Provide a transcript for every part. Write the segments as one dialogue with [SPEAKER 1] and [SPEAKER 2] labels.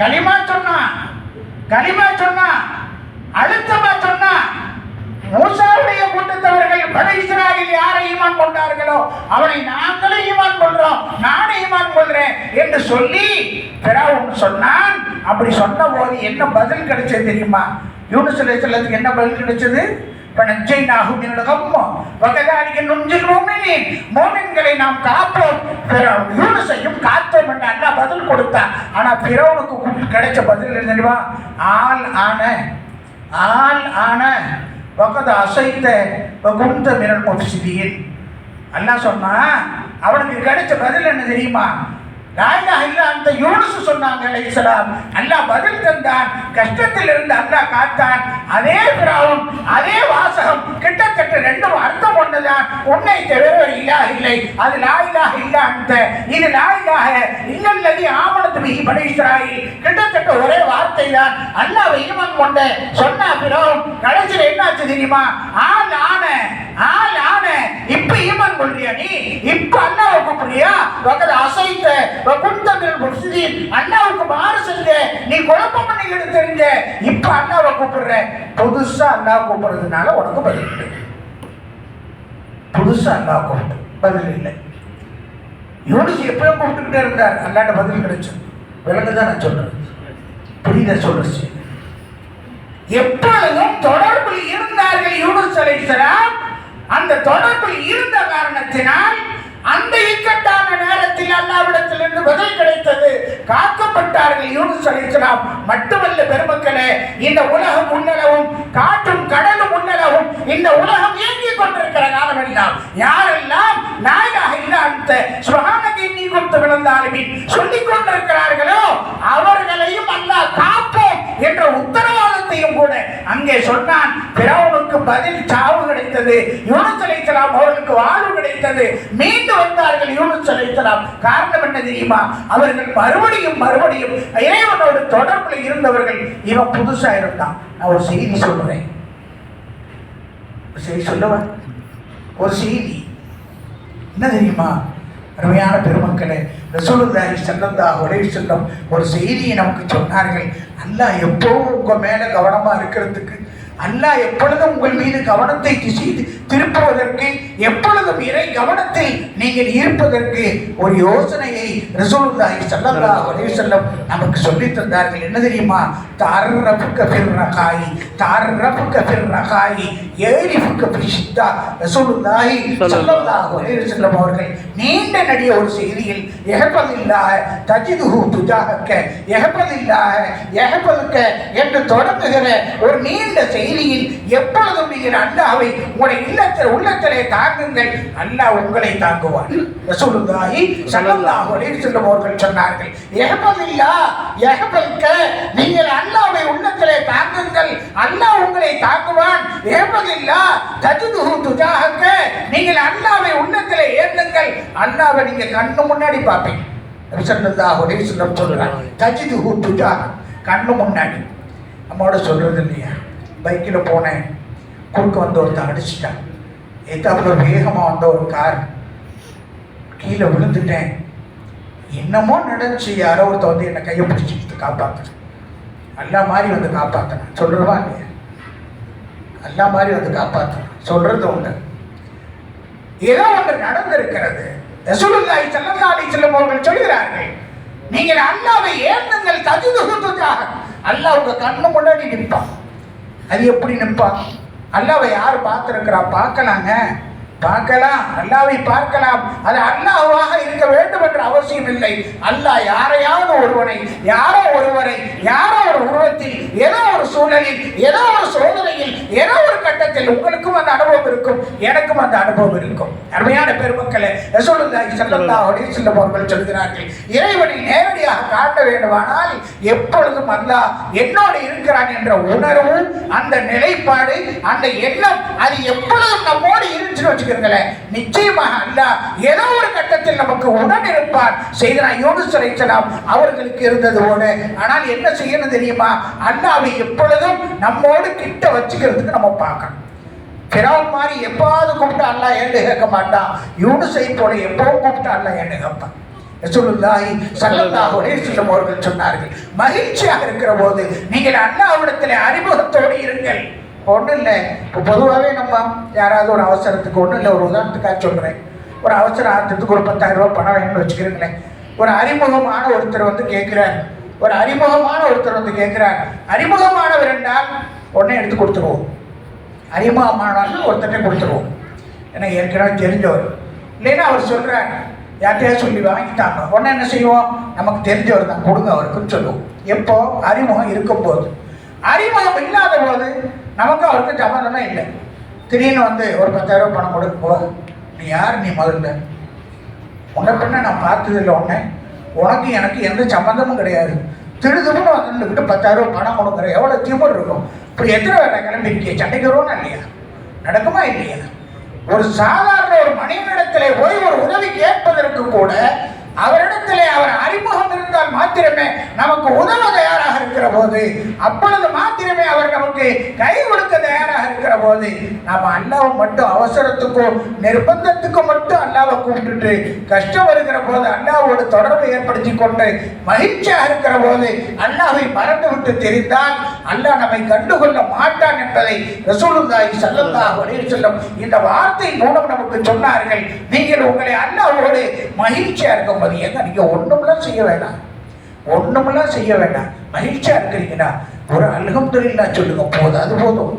[SPEAKER 1] களிமா சொன்னா களிமா சொன்னா அழுத்தமா சொன்னா மூசாவுடைய கூட்டத்தவர்கள் படை இஸ்ராயில் யாரை ஈமான் கொண்டார்களோ அவனை நாங்களும் ஈமான் கொள்றோம் நானும் ஈமான் கொள்றேன் என்று சொல்லி பிறவுன் சொன்னான். அப்படி சொன்ன போது என்ன பதில் கிடைச்சது தெரியுமா? யூனுஸ் என்ன பதில் கிடைச்சது? பனஜைனாஹு மினல் கம்ம வகதாலிக நுஞ்சில் மூமினின் மூமின்களை நாம் காப்போம் பிறவுன் யூனுஸையும் காத்தோம் என்று அண்ணா பதில் கொடுத்தான் ஆனா பிறவுனுக்கு கிடைச்ச பதில் என்ன தெரியுமா ஆள் ஆன ஆள் ஆன வகத அசைத்த வகுந்த மிரல் முஃப்சிதீன் அண்ணா சொன்னா அவனுக்கு கிடைச்ச பதில் என்ன தெரியுமா? லாயிலா இல்ல அந்த யூனுஸ் சொன்னாங்க அலைசலாம் அல்லாஹ் பதில் தந்தான். கஷ்டத்தில் இருந்து அல்லாஹ் காத்தான். அதே பிராவும் அதே வாசகம் கிட்டத்தட்ட ரெண்டும் அர்த்தம் ஒன்றுதான் உன்னை தவிர ஒரு இல்லை. அது லாயிலாக இல்ல இது லாயிலாக இல்லல்லதி ஆமணத்து மிகி படை கிட்டத்தட்ட ஒரே வார்த்தை தான் அல்லாஹ் ஈமான் கொண்ட சொன்ன பிறகும் கடைசியில் என்னாச்சு தெரியுமா? ஆள் ஆன ஆள் ஆன. இப்ப ஈமன் கொள்றியா நீ? இப்ப அல்லாஹ் அசைத்த குந்தமிழ் முஸ்லிம் அல்லாவுக்கு மாறு செஞ்ச நீ குழப்பம் பண்ணிக்கிட்டு தெரிஞ்ச. இப்ப அண்ணாவை கூப்பிடுற. புதுசா அண்ணா கூப்பிடுறதுனால உனக்கு பதில் இல்லை. புதுசா அண்ணா கூப்பிட்டு பதில் இல்லை. யூனிஸ் எப்பயும் கூப்பிட்டுக்கிட்டே இருந்தார். அல்லாட்ட பதில் கிடைச்சு விளங்குதான் நான் சொல்றேன். புரியுத சொல்றச்சு எப்பொழுதும் தொடர்பில் இருந்தார்கள் யூனுஸ் அலைஹிஸ்ஸலாம் அந்த தொடர்பில் இருந்த காரணத்தினால் அந்த இக்கட்டான நேரத்தில் அல்லாவிடத்திலிருந்து பதில் கிடைத்தது. காக்கப்பட்டார்கள் யூனுஸ் அலிஸ்லாம் மட்டுமல்ல பெருமக்களே இந்த உலகம் உன்னளவும் காற்றும் கடலும் முன்னலவும் இந்த உலகம் இயங்கிக் கொண்டிருக்கிற காலம் எல்லாம் யாரெல்லாம் நாயகாக இல்லாத அந்த சுகானகை நீ கொடுத்து விழுந்தாலுமே சொல்லிக் கொண்டிருக்கிறார்களோ அவர்களையும் அல்லாஹ் காப்போம் என்ற அங்கே சொன்னான் பிறவனுக்கு பதில் சாவு கிடைத்தது யூனுஸ் அலைஹிஸ்ஸலாம் அவர்களுக்கு வாழ்வு கிடைத்தது. மீண்டு வந்தார்கள் யூனுஸ் அலைஹிஸ்ஸலாம் காரணம் என்ன தெரியுமா? அவர்கள் மறுபடியும் மறுபடியும் இறைவனோடு தொடர்பில் இருந்தவர்கள் இவன் புதுசா இருந்தான். நான் ஒரு செய்தி சொல்றேன். சரி செய்தி ஒரு செய்தி. என்ன தெரியுமா? அருமையான பெருமக்களே ரசூலுல்லாஹி ஸல்லல்லாஹு ஒரே வஸல்லம் ஒரு செய்தியை நமக்கு சொன்னார்கள். அல்லாஹ் எப்போ உங்கள் மேலே கவனமாக இருக்கிறதுக்கு அல்லாஹ் எப்பொழுதும் உங்கள் மீது கவனத்தை திசை திருப்புவதற்கு எப்பொழுதும் இறை கவனத்தில் நீங்கள் இருப்பதற்கு ஒரு யோசனையை ரசூலுல்லாஹி ஸல்லல்லாஹு அலைஹி வஸல்லம் நமக்கு சொல்லித் தந்தார்கள். என்ன தெரியுமா? தாரஃபுக்க ஃபிர் ரகாயி தாரஃபுக்க ஃபிர் ரகாயி ஏரிஃபுக்க ஃபிர் ஷித்தா. ரசூலுல்லாஹி ஸல்லல்லாஹு அலைஹி வஸல்லம் அவர்கள் நீண்ட நடிய ஒரு செய்தியில் எஹபதில்லாஹ தஜிதுஹு துஜாஹக்க எஹபதில்லாஹ எஹபதுக்க என்று தொடங்குகிற ஒரு நீண்ட செய்தி செய்தியில் எப்பொழுதும் நீங்கள் அல்லாவை உங்களுடைய இல்லத்தில் உள்ளத்திலே தாங்குங்கள். அல்லாஹ் உங்களை தாங்குவார் ரசூலுல்லாஹி ஸல்லல்லாஹு அலைஹி வஸல்லம் அவர்கள் சொன்னார்கள் எஹபல்லா எஹபல்க நீங்கள் அல்லாஹ்வை உள்ளத்திலே தாங்குங்கள். அல்லாஹ் உங்களை தாங்குவான். எஹபல்லா தஜிதுஹு துஜாஹக நீங்கள் அல்லாஹ்வை உள்ளத்திலே ஏற்றுங்கள் அல்லாஹ்வை நீங்க கண்ணு முன்னாடி பார்ப்பீங்க. ரிசல்லாஹ் அலைஹி சொல்லம் சொல்றாங்க தஜிது துஜாஹ கண்ணு முன்னாடி. நம்மோட சொல்றது இல்லையா? பைக்கில் போனேன். குறுக்க வந்து ஒருத்தன் அடிச்சிட்டான். எத்தாப்புல வேகமாக வந்த ஒரு கார். கீழே விழுந்துட்டேன். என்னமோ நடந்துச்சு யாரோ ஒருத்தன் வந்து என்னை கையை பிடிச்சிட்டு காப்பாற்றினேன் அல்லா மாதிரி வந்து காப்பாற்றினேன் சொல்றவா இல்லையா? அல்லா மாதிரி வந்து காப்பாற்றினேன் சொல்கிறது உண்டு. ஏதோ ஒன்று நடந்திருக்கிறது. ரசூலுல்லாஹி ஸல்லல்லாஹு அலைஹி வஸல்லம் அவர்கள் சொல்கிறார்கள் நீங்கள் அல்லாஹ்வை ஏந்துங்கள் தஜிது அல்லாஹ் உங்க கண்ணு முன்னாடி நிற்பான். அது எப்படி நிற்பான் அல்லாவை யார் பார்த்துருக்குறா? பார்க்கலாங்க. பார்க்கலாம் அல்லாவை பார்க்கலாம். அது அல்லாவாக இருக்க வேண்டும் என்ற அவசியம் இல்லை. அல்லாஹ் யாரையாவது ஒருவனை யாரோ ஒருவரை யாரோ ஒரு உருவத்தில் ஏதோ ஒரு சூழலில் ஏதோ ஒரு சோதனையில் ஏதோ ஒரு கட்டத்தில் உங்களுக்கும் அந்த அனுபவம் இருக்கும் எனக்கும் அந்த அனுபவம் இருக்கும். அருமையான பெருமக்களை ரசூலுல்லாஹி ஸல்லல்லாஹு அலைஹி வஸல்லம் அவர்கள் சொல்கிறார்கள் இறைவனை நேரடியாக காட்ட வேண்டுமானால் எப்பொழுதும் அல்லாஹ் என்னோடு இருக்கிறான் என்ற உணர்வு அந்த நிலைப்பாடு அந்த எண்ணம் அது எப்பொழுதும் நம்மோடு இருந்துச்சுன்னு வச்சுக்கிறீங்களேன் நிச்சயமாக அல்லா ஏதோ ஒரு கட்டத்தில் நமக்கு உடன் இருப்பார் செய்தனா யோனு சிறைச்சலாம் அவர்களுக்கு இருந்தது போல. ஆனால் என்ன செய்யணும் தெரியுமா? அல்லாவை எப்பொழுதும் நம்மோடு கிட்ட வச்சுக்கிறதுக்கு நம்ம பார்க்கணும். பிறவன் மாதிரி எப்பாவது கூப்பிட்டு அல்லா ஏண்டு கேட்க மாட்டான். யூனுஸை போல எப்பவும் கூப்பிட்டு அல்லா ஏண்டு கேட்பான். ரசூலுல்லாஹி ஸல்லல்லாஹு அலைஹி வஸல்லம் அவர்கள் சொன்னார்கள் மகிழ்ச்சியாக இருக்கிற போது நீங்கள் அல்லாஹ்விடத்தில் அறிமுகத்தோடு இருங்கள். ஒன்றும் இல்லை. இப்போ பொதுவாகவே நம்ம யாராவது ஒரு அவசரத்துக்கு ஒன்றும் இல்லை ஒரு உதாரணத்துக்காக சொல்கிறேன் ஒரு அவசர ஆத்திரத்துக்கு ஒரு பத்தாயிரம் பணம் வேணும்னு வச்சுக்கிறீங்களேன். ஒரு அறிமுகமான ஒருத்தர் வந்து கேட்குறார். ஒரு அறிமுகமான ஒருத்தர் வந்து கேட்குறார். அறிமுகமானவர் என்றால் உடனே எடுத்து கொடுத்துருவோம். அறிமுகமானவர்கள் ஒருத்தர்கிட்ட கொடுத்துருவோம். ஏன்னா ஏற்கனவே தெரிஞ்சவர். இல்லைன்னா அவர் சொல்கிறார் யார்கிட்டயா சொல்லி வாங்கிட்டாங்க உடனே என்ன செய்வோம்? நமக்கு தெரிஞ்சவர் தான். கொடுங்க அவருக்குன்னு சொல்லுவோம். எப்போ? அறிமுகம் இருக்கும்போது. அறிமுகம் இல்லாத போது நமக்கு அவருக்கு சம்மந்தமே இல்லை. திடீர்னு வந்து ஒரு பத்தாயிரம் பணம் கொடுக்க போ. நீ யார்? நீ முதல்ல உன்னை பின்ன நான் பார்த்ததில்லை உன்னை. உனக்கு எனக்கு எந்த சம்மந்தமும் கிடையாது. திருதுமுன்னு வந்துட்டு பத்தாயிரம் ரூபாய் பணம் கொடுக்குற எவ்வளோ திமுக இருக்கும். இப்படி எத்தனை வேலை கிளம்பி இருக்கே சண்டைக்கு வருவோம்னா இல்லையா? நடக்குமா இல்லையா? ஒரு சாதாரண ஒரு மனிதனிடத்திலே போய் ஒரு உதவி கேட்பதற்கு கூட அவரிடத்திலே அவர் அறிமுகம் இருந்தால் மாத்திரமே நமக்கு உதவ தயாராக இருக்கிற போது அப்பொழுது மாத்திரம் அவர் நமக்கு கை கொடுக்க தயாராக இருக்கிற போது நாம் அல்லாவை மட்டும் அவசரத்துக்கும் நிர்பந்தத்துக்கும் மட்டும் அல்லாவை கூப்பிட்டுட்டு கஷ்டம் வருகிற போது அல்லாவோடு தொடர்பு ஏற்படுத்தி கொண்டு மகிழ்ச்சியாக இருக்கிற போது அல்லாவை மறந்து விட்டு தெரிந்தால் அண்ணா நம்மை கண்டுகொள்ள மாட்டான் என்பதை ரசூலுல்லாஹி ஸல்லல்லாஹு அலைஹி வஸல்லம் இந்த வார்த்தை மூலம் நமக்கு சொன்னார்கள். நீங்கள் உங்களை அல்லாஹ்வோடு மகிழ்ச்சியா இருக்கும்போது ஏங்க நீங்கள் ஒண்ணுமெல்லாம் செய்ய வேண்டாம் ஒண்ணுமெல்லாம் செய்ய வேண்டாம் மகிழ்ச்சியா இருக்கிறீங்கன்னா ஒரு அல்ஹம்துலில்லா சொல்லுங்க போதும் அது போதும்.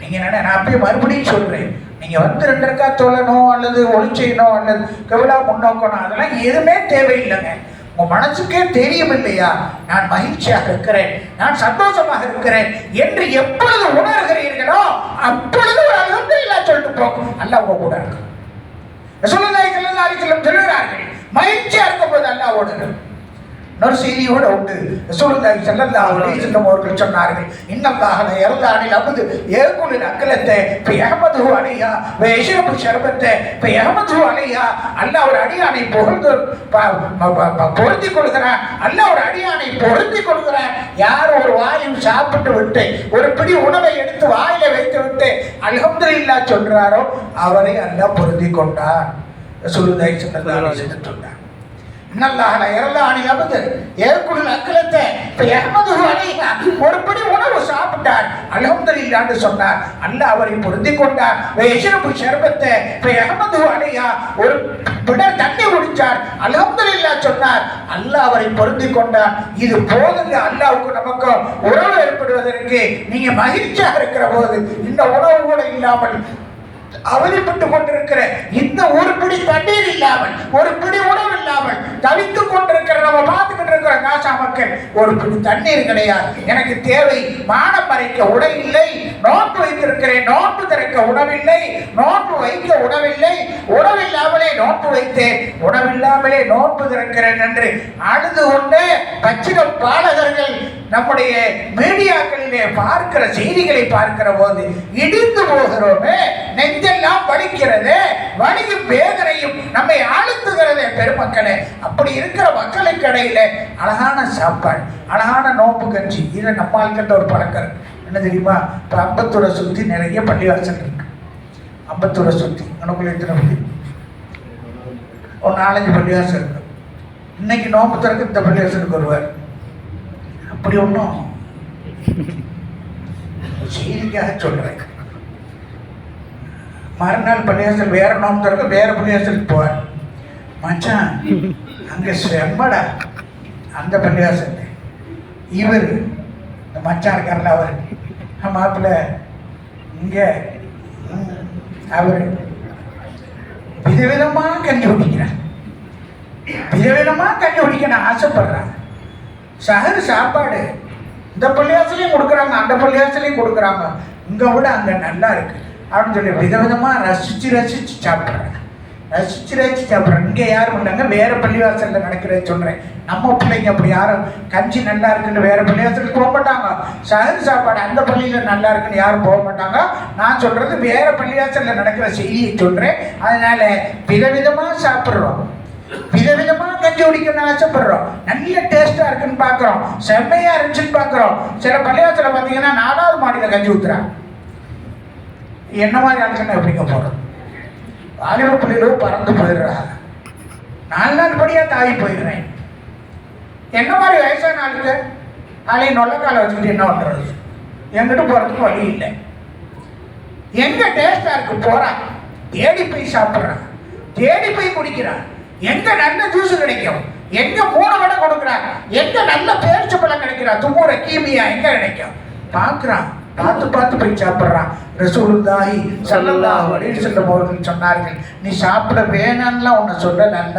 [SPEAKER 1] நீங்க என்ன நான் அப்படியே மறுபடியும் சொல்றேன். நீங்க வந்து ரெண்டு ரக்கா தொழணும் அல்லது ஒளி செய்யணும் அல்லது கவிழா முன்னோக்கணும் அதெல்லாம் எதுவுமே தேவையில்லைங்க. உங்க மனசுக்கே தெரியும் இல்லையா? நான் மகிழ்ச்சியாக இருக்கிறேன் நான் சந்தோஷமாக இருக்கிறேன் என்று எப்பொழுது உணர்கிறீர்களோ அப்பொழுது ஒரு அல்ஹம்துலில்லா சொல்லிட்டு போகும் அல்லாஹ் உங்க கூட இருக்கும் சொல்லுங்க சொல்லுகிறார்கள் மகிழ்ச்சியா இருக்கும்போது அல்லாஹ்வோடு இரு. இன்னொரு செய்தியோட உண்டு. ரசூலுல்லாஹி ஸல்லல்லாஹு அலைஹி வஸல்லம் அவர்கள் சொன்னார்கள் இன்னல்லாஹ லா யர்தானில் அப்து ஏகுலில் அக்கலத்தை ஃபி அஹ்மதுஹு அலைஹா வ யஷ்ரபு ஷர்பத்தை ஃபி அஹ்மதுஹு அலைஹா அல்லாஹ் ஒரு அடியானை புகழ்ந்து ப- ப- ப- பொருந்திக் கொள்கிறான். அல்லாஹ் ஒரு அடியானை பொருந்திக் கொள்கிறான். யார் ஒரு வாயும் சாப்பிட்டு விட்டு ஒரு பிடி உணவை எடுத்து வாயில வைத்து விட்டு அல்ஹம்துலில்லாஹ் சொல்றாரோ அவரை அல்லாஹ் பொருந்திக் கொண்டான். ரசூலுல்லாஹி ஸல்லல்லாஹு அலைஹி வஸல்லம் சொன்னார். இன்னல்லாஹல இரலாணி அபது ஏற்குள் அக்கலத்தை இப்போ எஹமது அலைஹா உணவு சாப்பிட்டார். அல்ஹம்துலில்லாஹ்னு சொன்னார். அல்ல அவரை பொருந்தி கொண்டார். எசிரப்பு சர்பத்தை இப்போ எமது அணியா ஒரு பிடர் தண்ணி குடிச்சார். அல்ஹம்துலில்லாஹ் சொன்னார். அல்ல அவரை பொருந்தி கொண்டார். இது போதுங்க. அல்லாவுக்கு நமக்கு உறவு ஏற்படுவதற்கு நீங்க மகிழ்ச்சியாக இருக்கிற போது இந்த உணவு கூட இல்லாமல் அவதிப்பட்டு கொண்டிருக்கிற இந்த ஒரு பிடி தண்ணீர் இல்லாமல் ஒரு பிடி உணவு இல்லாமல் தவித்துக் கொண்டிருக்கிற நம்ம பார்த்துக்கிட்டு இருக்கிற காசா மக்கள் ஒரு தண்ணீர் கிடையாது. எனக்கு தேவை மானம் மறைக்க உடை இல்லை நோட்டு வைத்திருக்கிறேன் நோட்டு திறக்க உணவில்லை நோட்டு வைக்க உணவில்லை உணவில்லாமலே நோட்டு வைத்தேன் உணவில்லாமலே நோட்டு திறக்கிறேன் என்று அழுது கொண்டு பச்சிடம் பாலகர்கள் நம்முடைய மீடியாக்களிலே பார்க்கிற செய்திகளை பார்க்கிற போது இடிந்து போகிறோமே எல்லாம் வலிக்கிறது வலியும் வேதனையும் நம்மை ஆழ்த்துகிறது பெருமக்களே. அப்படி இருக்கிற மக்களுக்கு இடையில அழகான சாப்பாடு அழகான நோம்பு கஞ்சி இது நம்ம ஆள்கிட்ட ஒரு பழக்கம் இருக்கு. என்ன தெரியுமா? இப்போ அம்பத்தூரை சுற்றி நிறைய பள்ளிவாசல் இருக்கு. அம்பத்தூரை சுற்றி உனக்குள்ள எத்தனை பள்ளி? ஒரு நாலஞ்சு பள்ளிவாசல் இருக்கு. இன்னைக்கு நோம்பு திறக்க இந்த பள்ளிவாசலுக்கு வருவார். அப்படி ஒன்றும் செய்திக்காக சொல்கிறேன் மறுநாள் பள்ளியாசல் வேற நோம்பு திறக்க வேற பள்ளியாசலுக்கு போவேன். மச்சான் அங்கே செம்மடா. அந்த பள்ளியாசல் இவர் இந்த மச்சான் இருக்கார்ல அவர். மாப்பிள்ள இங்கே. அவர். விதவிதமாக கஞ்சி குடிக்கிறார் விதவிதமாக கஞ்சி குடிக்க நான் ஆசைப்படுறேன். சகர் சாப்பாடு. இந்த பள்ளியாசலையும் கொடுக்குறாங்க அந்த பள்ளியாசலையும் கொடுக்குறாங்க. இங்கே விட அங்கே நல்லா இருக்குது அப்படின்னு சொல்லி விதவிதமாக ரசித்து ரசித்து சாப்பிட்றேன் ரசிச்சு ரசிச்சு சாப்பிட்றேன் இங்கே யாரும் இல்லைங்க வேறு பள்ளிவாசலில் நடக்கிறத சொல்கிறேன் நம்ம பிள்ளைங்க அப்படி யாரும் கஞ்சி நல்லா இருக்குன்னு வேறு பள்ளிவாசலுக்கு போக மாட்டாங்க. சகர் சாப்பாடு அந்த பள்ளியில் நல்லா இருக்குன்னு யாரும் போக மாட்டாங்க. நான் சொல்கிறது வேற பள்ளிவாசலில் நடக்கிற செய்தியை சொல்கிறேன் அதனால் விதவிதமாக சாப்பிட்றோம். விதவிதமா கஞ்சி குடிக்கணும்னு ஆசைப்படுறோம். நல்ல டேஸ்டா இருக்குன்னு பார்க்குறோம். செம்மையா இருந்துச்சுன்னு பார்க்குறோம். சில பள்ளியாசல பார்த்தீங்கன்னா நாலாவது மாடியில் கஞ்சி ஊத்துறாங்க. என்ன மாதிரி ஆளுங்கன்னா எப்படிங்க போகிறது வாலிப பிள்ளைகளும் பறந்து போயிடுறாங்க நாலு நாள் படியா தாவி போயிடுறேன். என்ன மாதிரி வயசான ஆளுக்கு அலையை நொல்லக்கால வச்சுக்கிட்டு என்ன பண்றது? எங்கிட்ட போறதுக்கு வழி இல்லை. எங்க டேஸ்டா இருக்கு? போறான் தேடி போய் சாப்பிடுறான் தேடி போய் குடிக்கிறான் எங்க நல்ல ஜூஸ் கிடைக்கும்? எங்க மூணு வடை கொடுக்குறான் எங்க நல்ல பேரிச்சு பழம் கிடைக்கிறா? தும்முற கீமியா எங்க கிடைக்கும்? பார்க்கறான் பார்த்து பார்த்து போய் சாப்பிடுறான். ரசூலுல்லாஹி ஸல்லல்லாஹு அலைஹி சொல்ல அவர்கள் சொன்னார்கள் நீ சாப்பிட வேணான்லாம் உன்னை சொல்லல அல்ல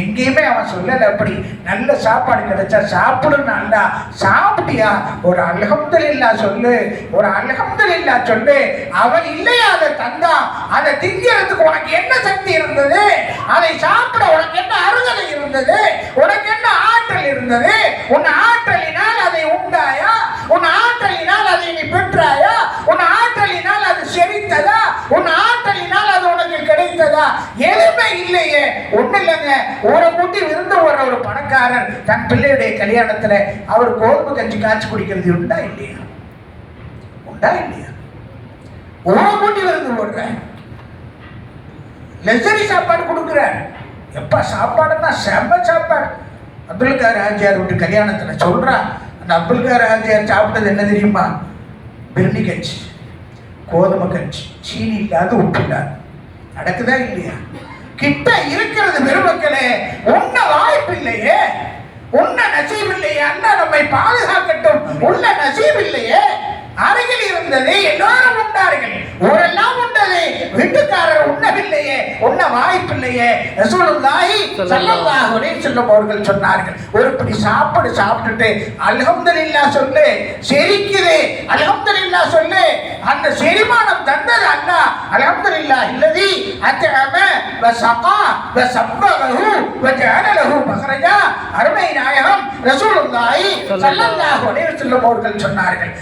[SPEAKER 1] எங்கேயுமே அவன் சொல்லலை அப்படி நல்ல சாப்பாடு கிடைச்சா சாப்பிடணும் அல்ல சாப்பிட்டியா? ஒரு அல்ஹம்துலில்லாஹ் சொல்லு ஒரு அல்ஹம்துலில்லாஹ் சொல்லு. அவன் இல்லையா? அதை தந்தா அதை திங்கிறதுக்கு உனக்கு என்ன சக்தி இருந்தது? அதை சாப்பிட உனக்கு என்ன அருகதை இருந்தது? உனக்கு என்ன ஆற்றல் இருந்தது? உன் ஆற்றலினால் அதை உண்டாயா? உன் ஆற்றலினால் அதை நீ பெற்றாயா? உன் ஆற்றலினால் அது செழித்ததா? உன் ஆற்றலினால் அது உனக்கு கிடைத்ததா? எதுவுமே இல்லையே. ஒன்றும் இல்லைங்க. ஒரு கூட்டி விருந்து வர ஒரு பணக்காரர் தன் பிள்ளையுடைய கல்யாணத்துல அவர் கோதுமை கஞ்சி காய்ச்சி குடிக்கிறது உண்டா இல்லையா? உண்டா இல்லையா? ஒரு கூட்டி விருந்து போடுறேன் லெசரி சாப்பாடு கொடுக்குறேன் எப்பா சாப்பாடுன்னா செம்ம சாப்பாடு. அப்துல் கார் ஆஜியார் விட்டு கல்யாணத்தில் சொல்கிறான் அந்த அப்துல் கார் ஆஜியார் சாப்பிட்டது என்ன தெரியுமா? பிரிணி கட்சி கோதுமை கஞ்சி சீனி இல்லாத உப்பு இல்லாத நடக்குதா இல்லையா? கிட்ட இருக்கிறது பெருமக்களே உன்ன வாய்ப்பு இல்லையே உன்ன நசீப் இல்லையே அண்ணா நம்மை பாதுகாக்கட்டும். உள்ள நசீப் இல்லையே அருகில் இருந்தது எல்லாரும் உண்டார்கள் ஊரெல்லாம் உண்டது வீட்டுக்காரர் உண்ணவில்லையே உண்ண வாய்ப்பில்லையே. ரசூலுல்லாஹி ஸல்லல்லாஹு அலைஹி வஸல்லம் அவர்கள் சொன்னார்கள் ஒரு பிடி சாப்பாடு சாப்பிட்டுட்டு அல்ஹம்துலில்லா சொல்லு. செரிக்குது அல்ஹம்துலில்லா சொல்லு. அந்த செரிமானம் தந்தது அல்லாஹ் அல்ஹம்துலில்லா இல்லதி அத்தஅம வ வஸப்பஹு வ லஹு மஹரஜா. அருமை நாயகம் ரசூலுல்லாஹி ஸல்லல்லாஹு அலைஹி வஸல்லம் அவர்கள் சொன்னார்கள்